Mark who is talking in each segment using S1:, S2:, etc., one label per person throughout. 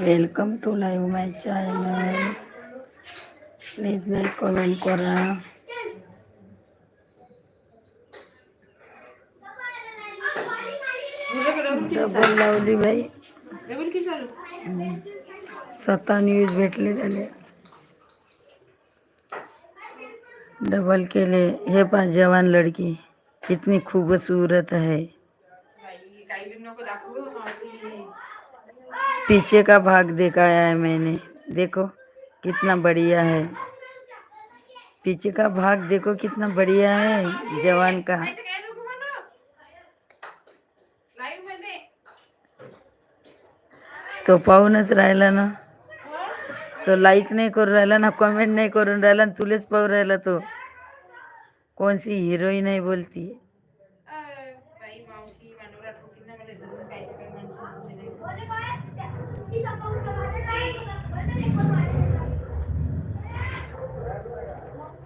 S1: Welcome to live my channel. Please like comment करा. Double लावली बाई. स्वतः न्यूज भेटले त्याले. डबल केले. हे पा जवान लड़की. कितनी खूबसूरत है पीछे का भाग देखा है मैंने। देखो, कितना बढ़िया है। पीछे का भाग देखो, कितना बढ़िया है, जवान का। तो पाहूनच राहिला ना। तो लाईक नाही करून राहिला ना कमेंट नाही करून राहिला आणि तुलेच पाहू राहिला तो। कोणसी हिरोईन आहे बोलती?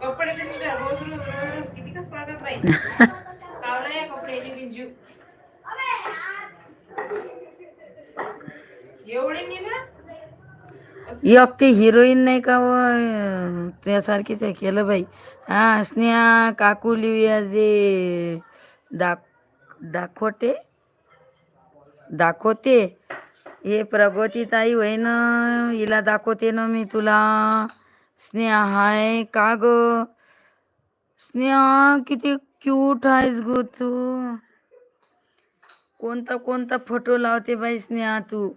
S2: कपडे तर मी रोज रोज रोज रोज किती कस पडतात बाई. लावलं या कपड्याची बिंजू एवढे नाही ना
S1: ही हिरोईन नाही का व अं, तुझ्यासारखीच आहे केलं बाई. हा स्नेहा काकू लिहूया जे दाख दाखवते? दाखवते? हे प्रगती ताई होय ना हिला दाखवते ना मी तुला. स्नेहा हाय का ग? स्नेहा किती क्यूट आहेस ग तू. कोणता कोणता फोटो लावते बाई स्नेहा तू?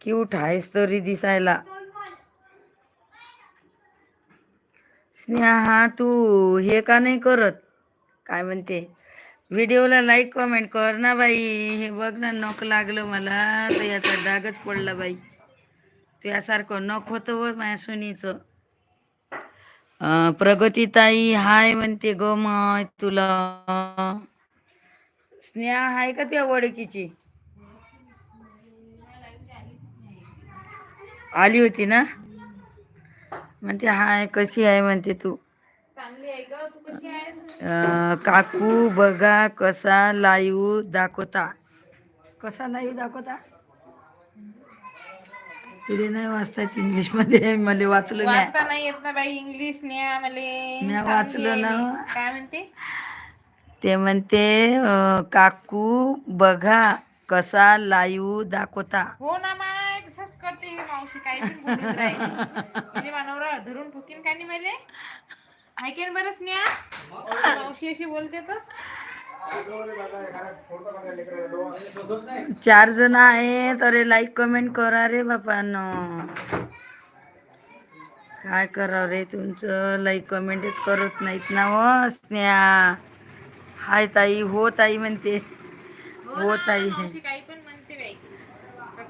S1: क्यूट आहेस तरी दिसायला. स्नेहा तू हे का नाही करत? काय म्हणते? व्हिडिओला लाईक कमेंट कर ना बाई. हे बघ ना नख लागलं मला. तर याचा डागच पडला बाई. तुझ्यासारखं नख होतं व माझ्या सुनीचं. प्रगतीताई हाय म्हणते ग म तुला. स्नेहा हाय का त्या ओळखीची आली होती ना? म्हणते हाय कशी आहे म्हणते तू? काकू बघा कसा लाईव्ह दाखवता. कसा लाईव्ह दाखवता? तुले नाही वाचतात इंग्लिशमध्ये मला वाचलं
S2: वाचता नाही येत ना बाई इंग्लिश नेहा मले
S1: वाचलं ना.
S2: काय म्हणते?
S1: ते म्हणते काकू बघा कसा लाईव्ह दाखवता.
S2: हो ना माय तसंच करते मावशी. मानवरा धरून ठोकीन का नाही मले? ऐकेन बरं स्नेहा. मावशी अशी बोलते तर.
S1: चार जण आहेत. अरे लाईक कमेंट करा रे बापांनो. काय करावं रे तुमचं? लाईक कमेंटच करत नाहीत ना हो स्नेहा. हाय ताई हो ताई म्हणते. हो ताई.
S2: मावशी काही पण म्हणते बाई.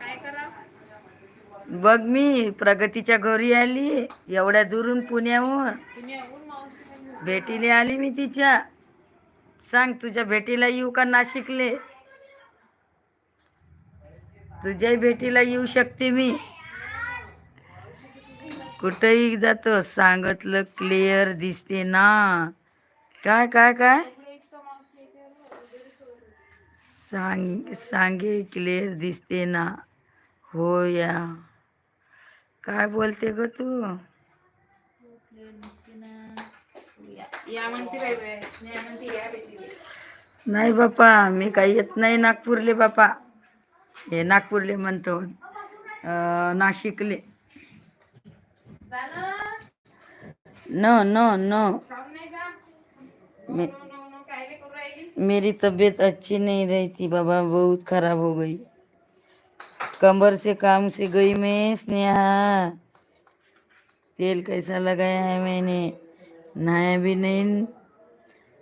S2: काय करा?
S1: बघ मी प्रगतीच्या घरी आली. एवढ्या दुरून पुण्याहून.
S2: पुण्याहून? मावशी म्हणते,
S1: भेटीला आली मी तिच्या. सांग तुझ्या भेटीला येऊ का नाशिकले? तुझ्याही भेटीला येऊ शकते मी. कुठेही जातो सांगितलं क्लिअर दिसते ना. काय काय काय? सांग सांगे क्लिअर दिसते ना. हो या. काय बोलते ग तू? नाही बापा मी काही येत नाही नागपूरले बापा. हे नागपूरले म्हणतो. नाशिकले. No no no.
S2: का?
S1: मेरी तबीयत अच्छी नहीं रहती बाबा बहुत खराब हो गई. कमर से काम से गई मैं स्नेहा. तेल कैसा लगाया है मैंने? नहाया भी नहीं.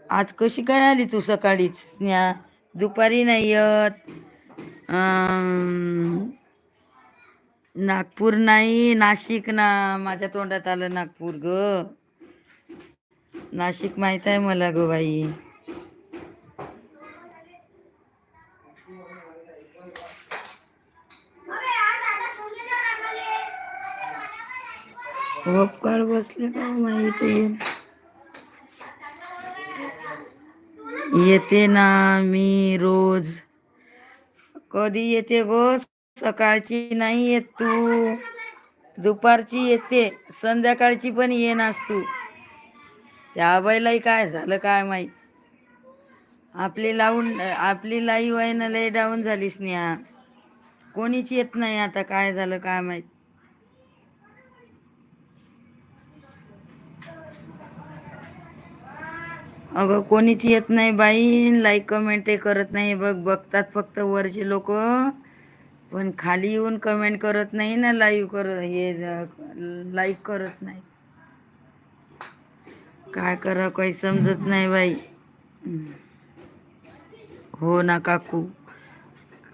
S1: आज कशी काय आली तू सकाळीच? स्नेहा दुपारी नाही येत. नागपूर नाही नाशिक ना. माझ्या तोंडात आलं नागपूर ग. नाशिक माहीत आहे मला ग बाई. काळ बसले का माहीत येते ना मी रोज. कधी येते गो? सकाळची नाही येत तू. दुपारची येते संध्याकाळची पण येणार तू. त्या बाईलाही काय झालं काय माहीत? आपली लावून आपली लाई आहे ना लय डाऊन झाली स्नेहा. कोणीच येत नाही आता काय झालं काय माहीत? अगं कोणीच येत नाही बाई. लाईक कमेंट करत नाही. बघ बघतात फक्त वरचे लोक. पण खाली येऊन कमेंट करत नाही ना लाईव्ह करत हे लाईक करत नाही. काय करा काही समजत नाही बाई. हो ना काकू.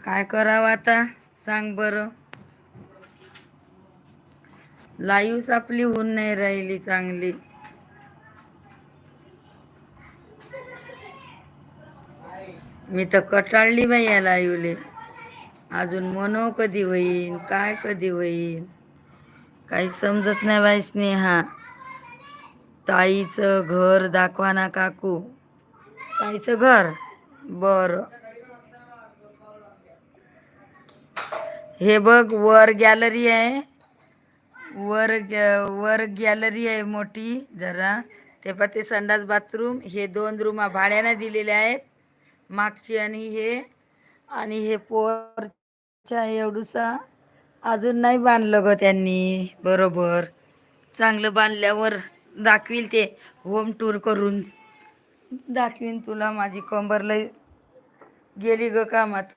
S1: काय करावं आता? सांग बरं. लाईव्ह आपली होऊन नाही राहिली चांगली. मी तर कटाळली बाई या लाईव्हले अजून मनो कधी होईन काय कधी होईन? काही समजत नाही बाई स्नेहा. ताईचं घर दाखवा ना काकू. ताईचं घर? बर. हे बघ वर गॅलरी आहे. वर गॅ- वर गॅलरी आहे मोठी जरा. ते पण ते संडास बाथरूम. हे दोन रूमा भाड्याने दिलेले आहेत. मागची आणि हे. आणि हे पोरच्या एवढूसा अजून नाही बांधलं ग त्यांनी. बरोबर. चांगलं बांधल्यावर दाखवील ते. होम टूर करून. दाखवीन तुला माझी कंबर लय गेली ग कामात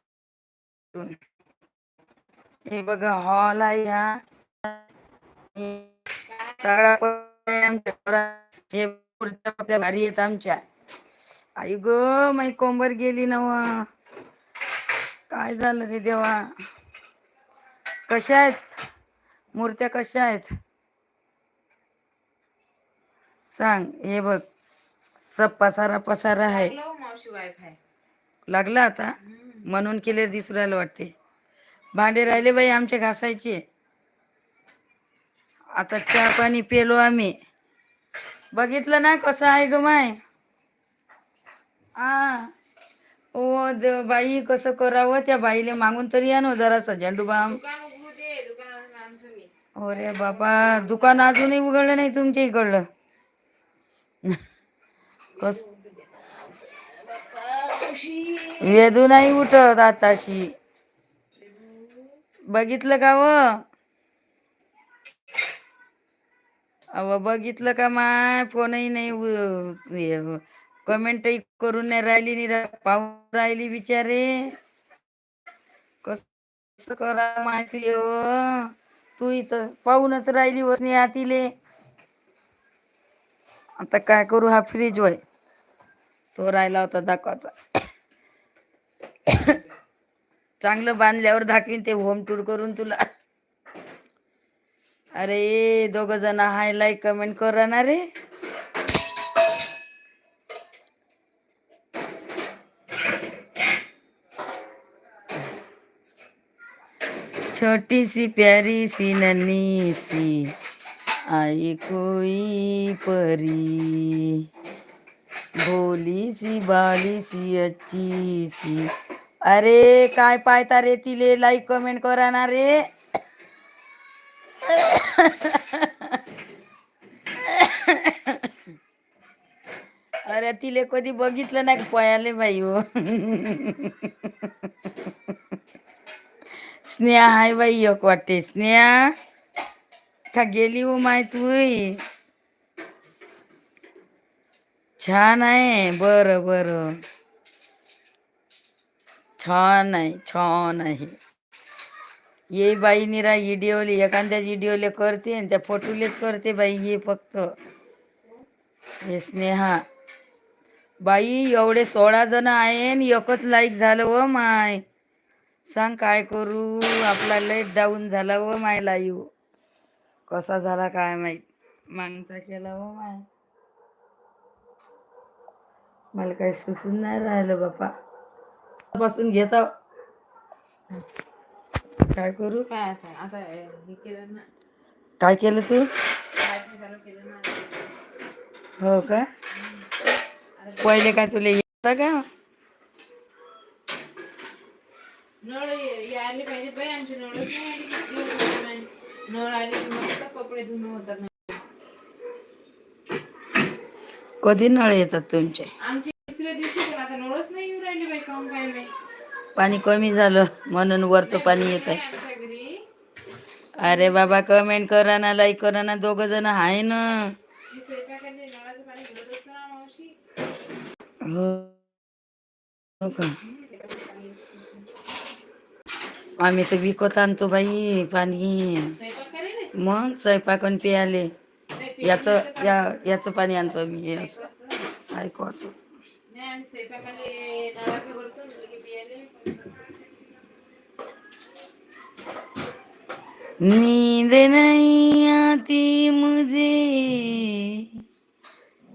S1: हे बघा हॉल आहे हा. हे सगळा हे पुढच्या भारी येत आमच्या. आई ग माझी कोंबर गेली नवा काय झालं रे देवा? कशा आहेत? मूर्त्या कशा आहेत? सांग हे बघ. सब पसारा पसारा आहे.
S2: लागलं हो
S1: लागला आता? म्हणून केले दिसू राहिलं वाटते. भांडे राहिले बाई आमचे घासायचे. आता चहा पाणी पेलो आम्ही. बघितलं ना कसं आहे ग माय? आ. ओ बाई कसं करावं? त्या बाईले मागून तरी आणू जरासा झेंडू बाम
S2: दुकान उघडू दे दुकानात आणतो मी.
S1: अरे बाबा दुकान अजूनही उघडलं नाही तुमच्या इकडलं. कस वेदू नाही उठत आताशी. बघितलं का व? अव बघितलं का माय? फोनही नाही कमेंटही करून नाही राहिली नि रा- पाहून राहिली बिचारे. कस करा माहिती हो? तू इथं पाहूनच राहिली वसनी नाही आता काय करू हा फ्रीज वय तो राहिला होता दाखवाचा. चांगलं बांधल्यावर दाखवीन ते होम टूर करून तुला. अरे दोघ जण हाय लाईक कमेंट करा ना रे. छोटी सी प्यारी सी नन्ही सी, आई कोई परी। भोली सी, बाली सी, अच्छी सी। अरे, काय पायता रे तिले? लाईक, कमेंट करा ना रे. अरे, तिले कधी बघितलं नाही पयाले बाई हो? स्नेहा हाय बाई एक वाटते स्नेहा का गेली हो माय तू छान आहे. बरं बरं. छान आहे छान आहे. ये बाई निरा इडिओले एखाद्या इडिओले करते आणि त्या फोटोलेच करते बाई हे फक्त. हे स्नेहा. बाई एवढे सोळा जण आहे आणि एकच लाईक झालं व माय. सांग काय करू? आपला लाइट डाऊन झाला व माय लाईव्ह कसा झाला काय माहीत? मागचा केला व माय. मला काही सुचून नाही राहिलं बापा. पासून घेता काय करू?
S2: काय आता हे केलं ना.
S1: काय केलं तू? हो का? पहिले काय तुला येतं का?
S2: नळ ये- यायला पाहिजे बाई आमची नळच नाही आली किती दिवस झाले नाही. नळ आली की मस्त कपडे धुणं होतात
S1: कधी नळ येतात तुमचे?
S2: आमची तिसऱ्या दिवशी पण आता नळच नाही येऊ राहिले बाई काहून काय माहीत?
S1: पाणी कमी झालं म्हणून वरचं पाणी येत आहे
S2: आमच्या घरी.
S1: अरे बाबा कमेंट करा ना लाईक करा ना दोघ जण आहे ना.
S2: मी स्वयंपाकाने नळाचं पाणी घेत असतो ना मावशी.
S1: हो हो का? आम्ही तर विकत बाई पाणी
S2: स्वयंपाक
S1: मग स्वयंपाक प्याले।
S2: नाही
S1: याचं या नींद नहीं आती मुझे।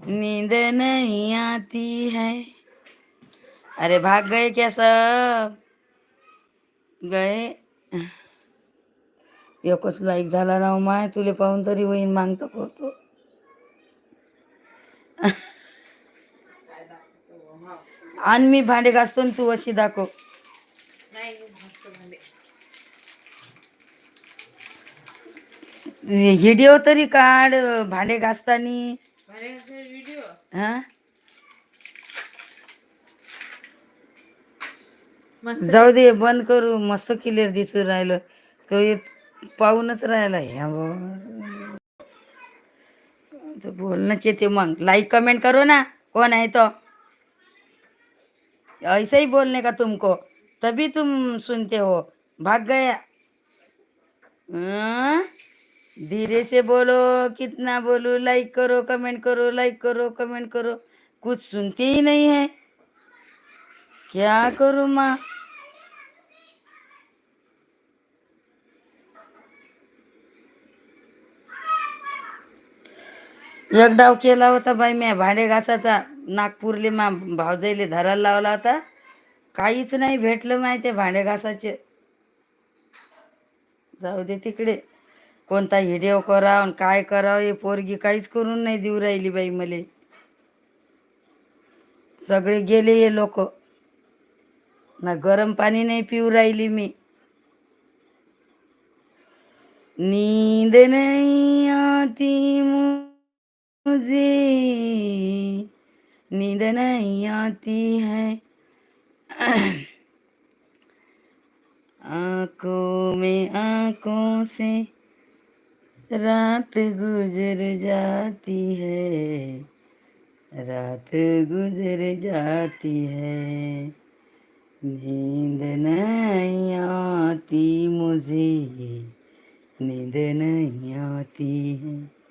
S1: नींद नहीं आती है। अरे भाग गए क्या सब? गए एकच लाईक झाला ना माय तुले पाहून तरी होईन मागचं करतो. आणि मी भांडे घासतो आणि तू अशी दाखव. व्हिडिओ तरी काढ भांडे घासतानी. हा? जाऊ दे बंद करू. मस्त क्लिअर दिसू राहिलं. तो येत पाहूनच राहिला. ह्या तो बोलणंच येते मग. लाइक कमेंट करो ना. कौन है तो? ऐसे ही बोलने का तुमको? तभी तुम सुनते हो. भाग गया. धीरे से बोलो. कितना बोलो? लाइक करो कमेंट करो लाइक करो कमेंट करो. कुछ सुनते ही नहीं है. क्या करूँ माँ? एक डाव केला होता बाई म्या भांडे घासाचा नागपूरले मा भावजाईले धरायला लावला होता. काहीच नाही भेटलं माहिती भांडे घासाचे जाऊ दे तिकडे. कोणता हिडिओ कराव काय करावं हे पोरगी काहीच करून नाही देऊ राहिली बाई मले. सगळे गेले हे लोक. ना गरम पाणी नाही पिऊ राहिली मी. नींद नाही आती मुझे नींद नहीं आती है। आँखों में आँखों से रात गुजर जाती है। रात गुजर जाती है। नींद नहीं आती मुझे। नींद नहीं आती है।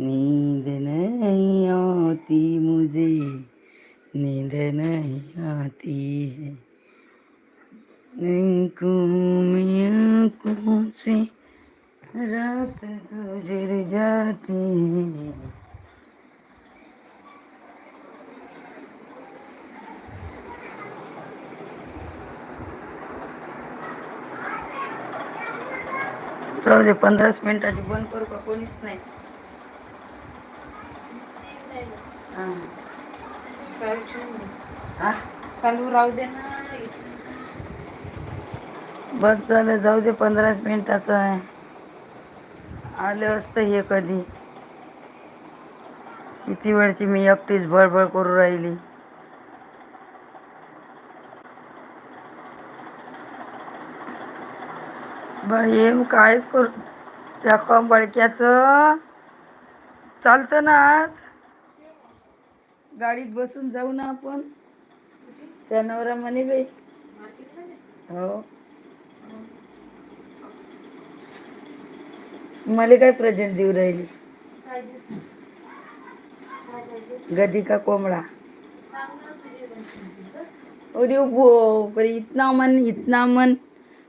S1: नींद नहीं आती मुझे नींद नहीं आती है। आँखों से रात गुजर जाती है। पंधराच मिनिटाची बंद करू का? कोणीच नाही.
S2: चालू राहू दे ना.
S1: बस झालं जाऊ दे पंधराच मिनिटाचं आहे. आलं असतं हे कधी. किती वेळची मी एकटीच बळबळ करू राहिली. बाई मग कायच करू त्या कंबळक्याचं चालतं ना आज. गाडीत बसून जाऊ ना आपण. त्या नवरा म्हणे बाई. हो. मला काय प्रेझेंट देऊ राहिली? गदी का कोंबडा? अरे गो बरे इतना मन इतना मन.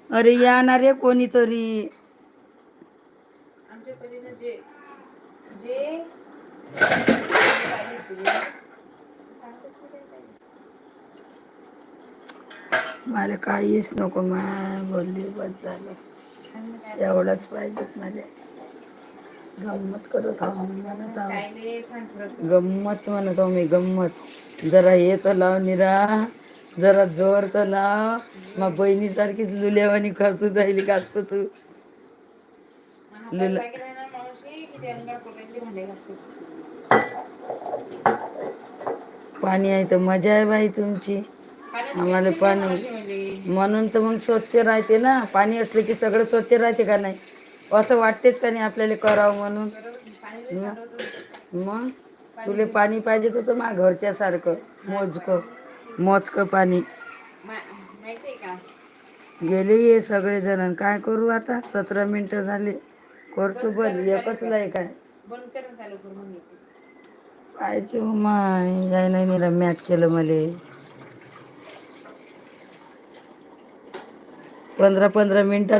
S1: अरे या ना रे कोणीतरी.
S2: आमच्या जे जे पाहिजे तुला सांगतात की काय पाहिजे.
S1: मला काहीच नको मा बोलली बस झालं. एवढंच पाहिजे मला. गंमत करत म्हणत गंमत म्हणत मी गंमत. जरा हे तर लाव निरा जरा जोर तर लाव. मग बहिणीसारखीच लुल्यावानी खर्चून जाईल का असतं तू?
S2: लुला
S1: पाणी आहे तर मजा आहे बाई तुमची. आम्हाला पाणी म्हणून तर मग स्वच्छ राहते ना. पाणी असलं की सगळं स्वच्छ राहते का नाही? असं वाटतेच का नाही आपल्याला करावं म्हणून? मग? मग तुले पाणी पाहिजे होतं मा घरच्या सारखं मोजकं मोजकं पाणी. गेले ये सगळे जण काय करू आता? सतरा मिनटं झाले. करतो बल एकच लाय काय? पाहिजे हो माय. याय नाही मॅट केलं मले. पंधरा पंधरा मिनटात